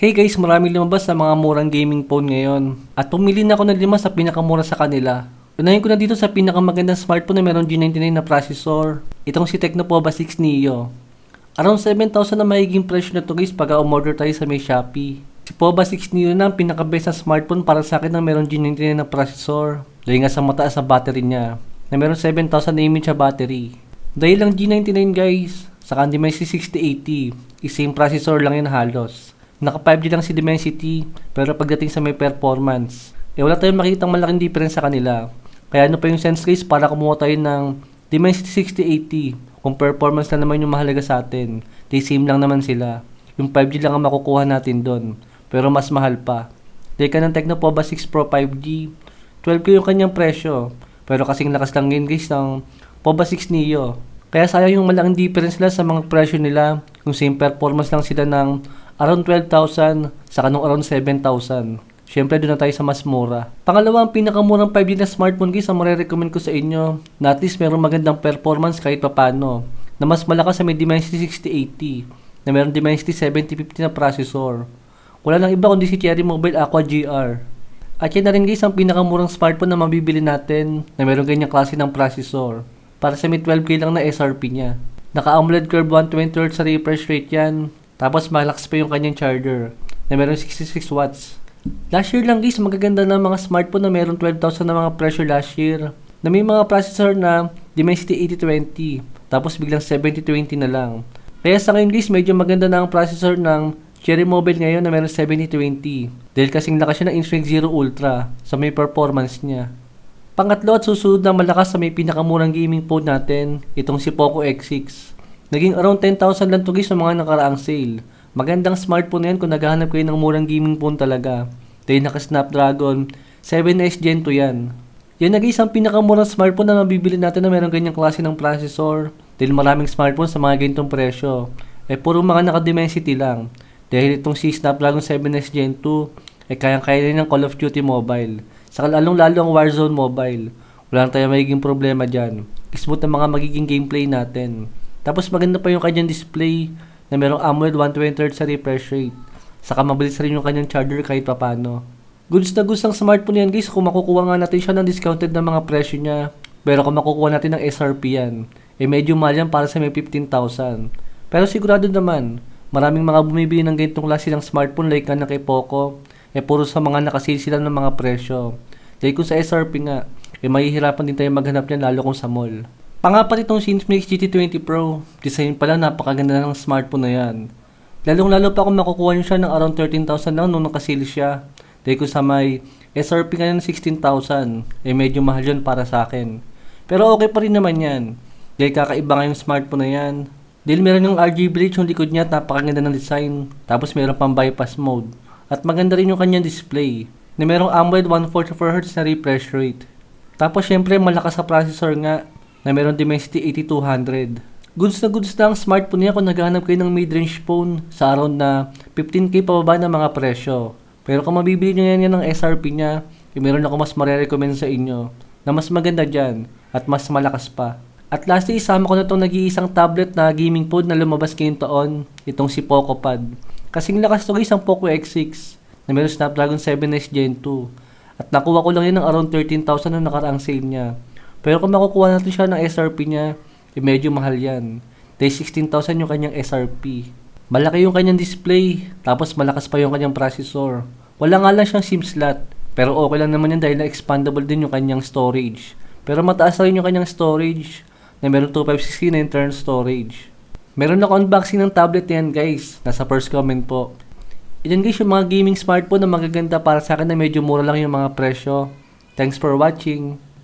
Hey guys, maraming lumabas sa mga murang gaming phone ngayon. At pumili na ako ng lima sa pinakamura sa kanila. Unahin ko na dito sa pinakamagandang smartphone na meron G99 na processor. Itong si Tecno Pova 6 Neo. Around 7,000 na mahiging presyo na to guys pag umorder tayo sa may Shopee. Si Pova 6 Neo na ang pinaka-best na smartphone para sa akin na meron G99 na processor. Dahil nga sa mataas sa battery niya. Na meron 7,000 na image sa battery. Dahil lang G99 guys, saka hindi may C6080, isang processor lang yan halos. Naka 5G lang si Dimensity, pero pagdating sa may performance, eh wala tayong makitang malaking difference sa kanila. Kaya ano pa yung sense case para kumuha tayo ng Dimensity 6080 kung performance na naman yung mahalaga sa atin. They same lang naman sila. Yung 5G lang ang makukuha natin doon, pero mas mahal pa. Dahil ka ng Tecno Pova 6 Pro 5G, 12k yung kanyang presyo. Pero kasing lakas lang yun guys ng Pova 6 Neo. Kaya sayang yung malaking difference nila sa mga presyo nila. Kung same performance lang sila ng around 12,000 sa kanong around 7,000. Siyempre, doon na tayo sa mas mura. Pangalawa, ang pinakamurang 5G na smartphone guys, ang marirecommend ko sa inyo na at least meron magandang performance kahit papano. Na mas malakas sa may Dimensity 6080 na meron Dimensity 7050 na processor. Wala nang iba kundi si Cherry Mobile Aqua GR. At yan na rin guys ang pinakamurang smartphone na mabibili natin na meron ganyang klase ng processor. Para sa may 12K lang na SRP niya. Naka-AMOLED curve 120Hz sa refresh rate yan. Tapos malakas pa yung kanyang charger na meron 66 watts. Last year lang guys, magaganda na mga smartphone na meron 12,000 na mga presyo last year. Na may mga processor na Dimensity 8020. Tapos biglang 7020 na lang. Kaya sa ngayon guys, medyo maganda na ang processor ng Cherry Mobile ngayon na meron 7020. Dahil kasing lakas siya ng Infinix Zero Ultra sa may performance niya. Pangatlo at susunod na malakas sa may pinakamurang gaming phone natin, itong si Poco X6. Naging around 10,000 lang to guys sa mga nakaraang sale. Magandang smartphone yan kung naghahanap kayo ng murang gaming phone talaga. Dahil naka Snapdragon 7S Gen 2 yan. Yan na guys ang pinakamurang smartphone na mabibili natin na meron ganyang klase ng processor. Dahil maraming smartphone sa mga ganitong presyo. Eh puro mga naka-dimensity lang. Dahil itong si Snapdragon 7S Gen 2 eh kayang-kaya rin ng Call of Duty Mobile. Saka lalong lalo ang Warzone Mobile. Wala tayong magiging problema dyan. Smooth ang mga magiging gameplay natin. Tapos maganda pa yung kanyang display na merong AMOLED 120Hz sa refresh rate. Saka mabilis rin yung kanyang charger kahit papano. Goods na goods ang smartphone yan guys kung makukuha nga natin siya ng discounted na mga presyo niya. Pero kung makukuha natin ng SRP yan, eh medyo mahal yan para sa may 15,000. Pero sigurado naman, maraming mga bumibili ng ganitong klase ng smartphone like nga kay Poco, eh puro sa mga nakasale sila ng mga presyo. Dahil kung sa SRP nga, eh mahihirapan din tayo maghanap niyan lalo kung sa mall. Pangapat itong Infinix GT20 Pro. Design pala napakaganda ng smartphone na yan. Lalong lalo pa kung makukuha nyo siya ng around 13,000 lang nung nakasale siya. Dahil ko sa may SRP nga ng 16,000, eh medyo mahal yun para sa akin. Pero okay pa rin naman yan. Dahil kakaiba nga yung smartphone na yan. Dahil meron yung RGB light yung likod niya at napakaganda ng design. Tapos meron pang bypass mode. At maganda rin yung kanyang display. Na merong AMOLED 144Hz na refresh rate. Tapos syempre malakas sa processor nga na meron Dimensity 8200. Goods na goods na ang smartphone niya kung naghahanap kayo ng mid-range phone sa around na 15k pababa na mga presyo. Pero kung mabibili nyo yan, yan ng SRP niya, eh, meron ako mas marirecommend sa inyo na mas maganda dyan at mas malakas pa. At lastly, isama ko na itong nag-iisang tablet na gaming phone na lumabas ngayong taon, itong si Poco Pad. Kasing lakas to guys ang Poco X6 na meron Snapdragon 7S Gen 2. At nakuha ko lang yan ng around 13,000 na nakaraang sale niya. Pero kung makukuha natin siya ng SRP niya, eh medyo mahal yan. Dahil 16,000 yung kanyang SRP. Malaki yung kanyang display, tapos malakas pa yung kanyang processor. Wala nga lang siyang SIM slot, pero okay lang naman yan dahil na-expandable din yung kanyang storage. Pero mataas rin yung kanyang storage, na meron 256 na internal storage. Meron ako unboxing ng tablet yan guys, nasa first comment po. Yan guys yung mga gaming smartphone na magaganda para sa akin na medyo mura lang yung mga presyo. Thanks for watching.